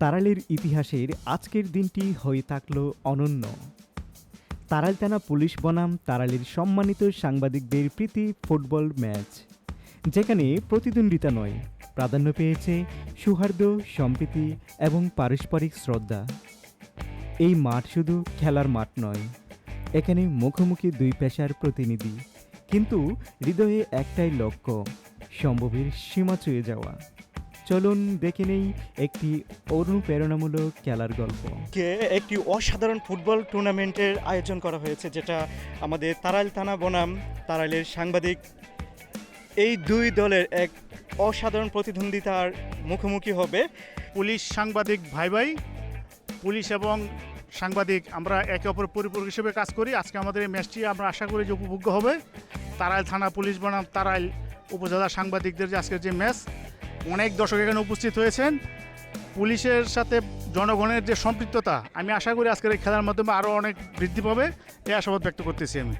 তারালের ইতিহাসের আজকের দিনটি হয়ে থাকল অনন্য। তারাল থানা পুলিশ বনাম তারালের সম্মানিত সাংবাদিকদের প্রীতি ফুটবল ম্যাচ, যেখানে প্রতিদ্বন্দ্বিতা নয়, প্রাধান্য পেয়েছে সৌহার্দ্য সম্প্রীতি এবং পারস্পরিক শ্রদ্ধা। এই মাঠ শুধু খেলার মাঠ নয়, এখানে মুখোমুখি দুই পেশার প্রতিনিধি, কিন্তু হৃদয়ে একটাই লক্ষ্য সম্ভবের সীমা ছুঁয়ে যাওয়া। চলুন দেখে নেই একটি অনুপ্রেরণামূলক খেলার গল্প। কে একটি অসাধারণ ফুটবল টুর্নামেন্টের আয়োজন করা হয়েছে যেটা আমাদের তারাইল থানা বনাম তারাইলের সাংবাদিক। এই দুই দলের এক অসাধারণ প্রতিদ্বন্দ্বিতার মুখোমুখি হবে। পুলিশ সাংবাদিক ভাই ভাই পুলিশ এবং সাংবাদিক আমরা একে অপর পরিপূরক হিসেবে কাজ করি। আজকে আমাদের এই ম্যাচটি আমরা আশা করি যে উপভোগ্য হবে। তারাইল থানা পুলিশ বনাম তারাইল উপজেলা সাংবাদিকদের যে আজকের যে ম্যাচ অনেক দর্শক এখানে উপস্থিত হয়েছেন। পুলিশের সাথে জনগণের যে সম্পৃক্ততা, আমি আশা করি আজকের এই খেলার মাধ্যমে আরও অনেক বৃদ্ধি পাবে, এই আশাবাদ ব্যক্ত করতেছি আমি।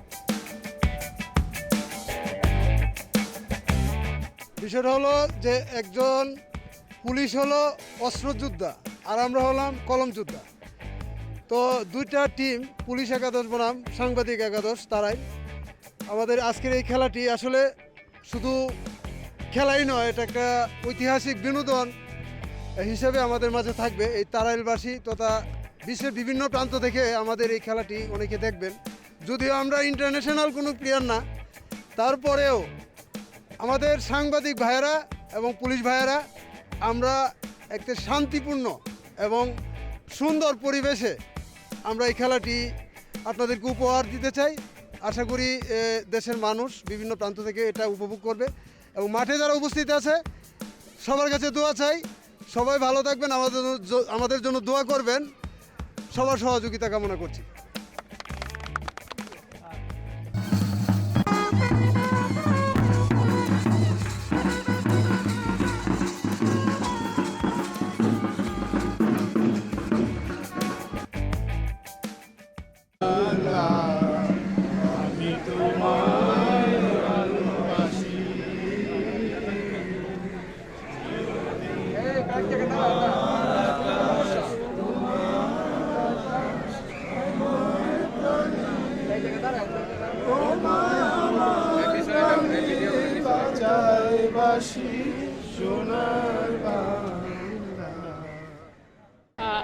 বিষয়টা হলো যে একজন পুলিশ হলো অস্ত্রযোদ্ধা, আর আমরা হলাম কলম যোদ্ধা তো দুইটা টিম, পুলিশ একাদশ বনাম, সাংবাদিক একাদশ, তারাই। আমাদের আজকের এই খেলাটি আসলে শুধু খেলাই নয়, এটা একটা ঐতিহাসিক বিনোদন হিসেবে আমাদের মাঝে থাকবে এই তারাইলবাসী তথা বিশ্বের বিভিন্ন প্রান্ত থেকে আমাদের এই খেলাটি অনেকে দেখবেন। যদিও আমরা ইন্টারন্যাশনাল কোনো প্লেয়ার না, তারপরেও আমাদের সাংবাদিক ভাইয়েরা এবং পুলিশ ভাইয়েরা আমরা একটা শান্তিপূর্ণ এবং সুন্দর পরিবেশে আমরা এই খেলাটি আপনাদেরকে উপহার দিতে চাই। আশা করি দেশের মানুষ বিভিন্ন প্রান্ত থেকে এটা উপভোগ করবে। এবং মাঠে যারা উপস্থিত আছে, সবার কাছে দোয়া চাই। সবাই ভালো থাকবেন, আমাদের আমাদের জন্য দোয়া করবেন। সবার সহযোগিতা কামনা করছি।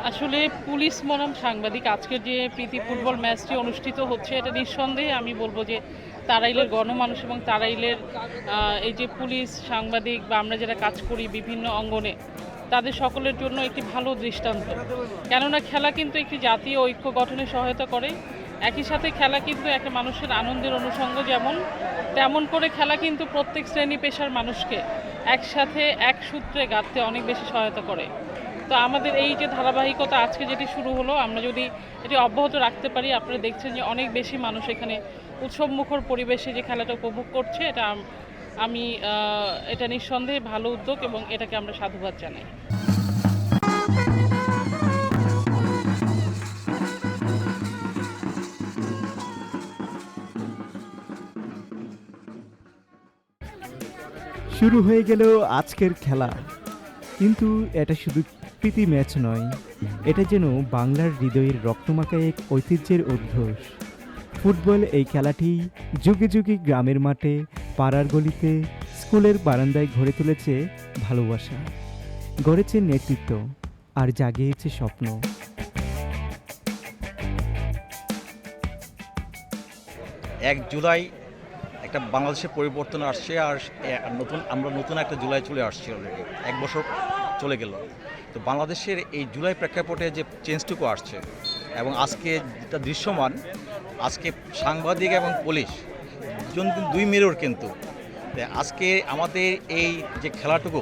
আসলে পুলিশ বনাম সাংবাদিক, আজকের যে প্রীতি ফুটবল ম্যাচটি অনুষ্ঠিত হচ্ছে, এটা নিঃসন্দেহে আমি বলব যে তারাইলের গণমানুষ এবং তারাইলের এই যে পুলিশ সাংবাদিক বা আমরা যারা কাজ করি বিভিন্ন অঙ্গনে, তাদের সকলের জন্য একটি ভালো দৃষ্টান্ত। কেননা খেলা কিন্তু একটি জাতীয় ঐক্য গঠনে সহায়তা করে। একই সাথে খেলা কিন্তু একটা মানুষের আনন্দের অনুষঙ্গ যেমন, তেমন করে খেলা কিন্তু প্রত্যেক শ্রেণি পেশার মানুষকে একসাথে এক সূত্রে গাঁথতে অনেক বেশি সহায়তা করে। তো আমাদের এই যে ধারাবাহিকতা আজকে যেটি শুরু হলো, আমরা যদি এটি অব্যাহত রাখতে পারি, আপনারা দেখছেন যে অনেক বেশি মানুষ এখানে উৎসবমুখর পরিবেশে যে খেলাটা উপভোগ করছে, এটা আমি এটা নিঃসন্দেহে ভালো উদ্যোগ এবং এটাকে আমরা সাধুবাদ জানাই। শুরু হয়ে গেল আজকের খেলা। কিন্তু এটা শুধু প্রীতি ম্যাচ নয়, এটা যেন বাংলার হৃদয়ের রক্তমাখা এক ঐতিহ্যের অভ্যাস ফুটবল এই খেলাটি যুগে যুগে গ্রামের মাঠে, পাড়ার গলিতে, স্কুলের বারান্দায় গড়ে তুলেছে ভালোবাসা। গড়েছে নেতৃত্ব আর জাগিয়েছে স্বপ্ন। এক জুলাই একটা বাংলাদেশের পরিবর্তন আসছে আর নতুন, আমরা নতুন একটা জুলাই চলে আসছি অলরেডি এক বছর চলে গেল। তো বাংলাদেশের এই জুলাই প্রেক্ষাপটে যে চেঞ্জটুকু আসছে এবং আজকে যেটা দৃশ্যমান, আজকে সাংবাদিক এবং পুলিশ দুই মেরুর কিন্তু। আজকে আমাদের এই যে খেলাটুকু,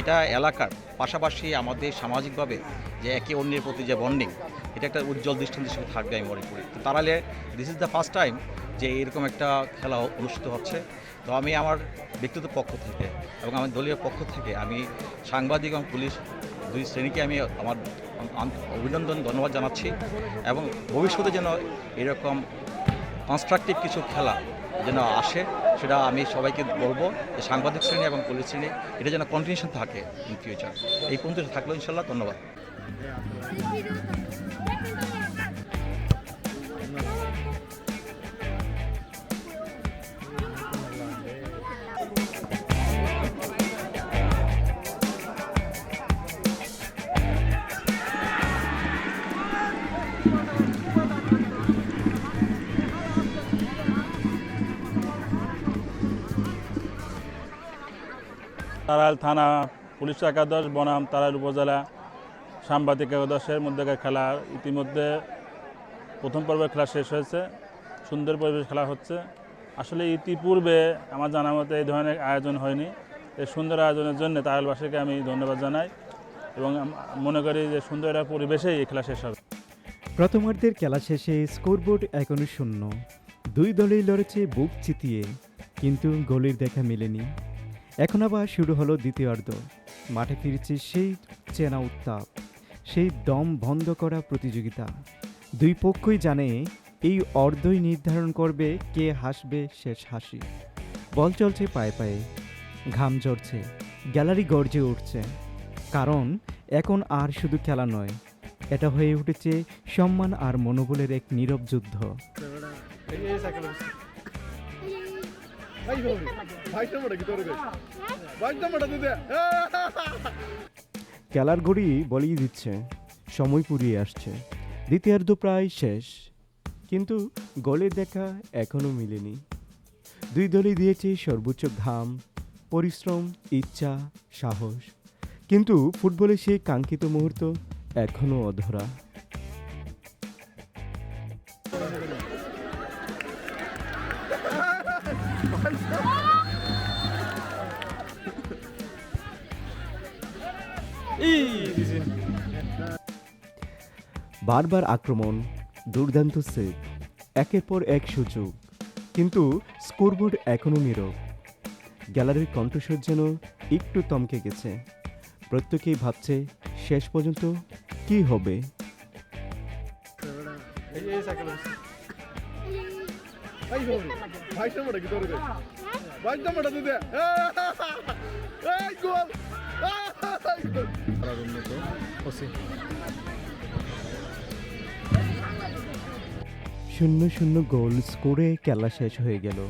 এটা এলাকার পাশাপাশি আমাদের সামাজিকভাবে যে একে অন্যের প্রতি যে বন্ডিং এটা একটা উজ্জ্বল দৃষ্টান্ত হিসেবে থাকবে আমি মনে করি। তো তাহলে this is the first time যে এরকম একটা খেলা অনুষ্ঠিত হচ্ছে। তো আমি আমার ব্যক্তিগত পক্ষ থেকে এবং আমার দলীয় পক্ষ থেকে আমি সাংবাদিক এবং পুলিশ দুই শ্রেণীকে আমি আমার অভিনন্দন, ধন্যবাদ জানাচ্ছি এবং ভবিষ্যতে যেন এরকম কনস্ট্রাকটিভ কিছু খেলা যেন আসে, সেটা আমি সবাইকে বলব যে সাংবাদিক শ্রেণি এবং পুলিশ শ্রেণি, এটা যেন কন্টিনিউশন থাকে ইন ফিউচার এই পর্যন্ত থাকল ইনশাল্লাহ ধন্যবাদ। তারাল থানা, পুলিশ একাদশ, বনাম তারাল উপজেলা, সাংবাদিক একাদশের মধ্যেকার খেলা। ইতিমধ্যে প্রথম পর্বের খেলা শেষ হয়েছে, সুন্দর পরিবেশ খেলা হচ্ছে। আসলে ইতিপূর্বে আমার জানা মতে এই ধরনের আয়োজন হয়নি। এই সুন্দর আয়োজনের জন্য তারালবাসীকে আমি ধন্যবাদ জানাই এবং মনে করি যে সুন্দর একটা পরিবেশেই এই খেলা শেষ হবে। প্রথমার্ধের খেলা শেষে স্কোরবোর্ড এখনও শূন্য। দুই দলই লড়েছে বুক চিতিয়ে, কিন্তু গোলের দেখা মেলেনি। এখন আবার শুরু হলো দ্বিতীয়ার্ধ। মাঠে ফিরেছে সেই চেনা উত্তাপ, সেই দম বন্ধ করা প্রতিযোগিতা। দুই পক্ষই জানে এই অর্ধই নির্ধারণ করবে কে হাসবে শেষ হাসি। বল চলছে পায়ে পায়ে, ঘাম ঝরছে, গ্যালারি গর্জে উঠছে। কারণ এখন আর শুধু খেলা নয়, এটা হয়ে উঠেছে সম্মান আর মনোবলের এক নীরব যুদ্ধ। খেলার ঘড়ি বলিয়ে দিচ্ছে, সময় পুরিয়ে আসছে। দ্বিতীয়ার্ধ প্রায় শেষ, কিন্তু গোলের দেখা এখনও মিলেনি। দুই দলই দিয়েছে সর্বোচ্চ ঘাম, পরিশ্রম, ইচ্ছা, সাহস। কিন্তু ফুটবলে সেই কাঙ্ক্ষিত মুহূর্ত এখনও অধরা। বারবার আক্রমণ দুর্দান্ত সেভ একের পর এক সুযোগ কিন্তু স্কোরবোর্ড এখনও নীরব গ্যালারির কণ্ঠস্বর যেন একটু তমকে গেছে প্রত্যেকেই ভাবছে শেষ পর্যন্ত কি হবে শূন্য শূন্য গোল স্কোরে খেলা শেষ হয়ে গেল।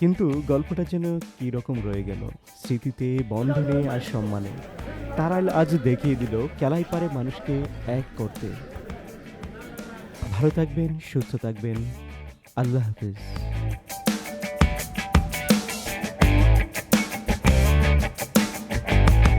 কিন্তু গল্পটা যেন কী রকম রয়ে গেল, স্মৃতিতে বন্ধনে আর সম্মানে। তারাল আজ দেখিয়ে দিল, খেলাই পারে মানুষকে এক করতে। ভালো থাকবেন, সুস্থ থাকবেন। আল্লাহ হাফিজ।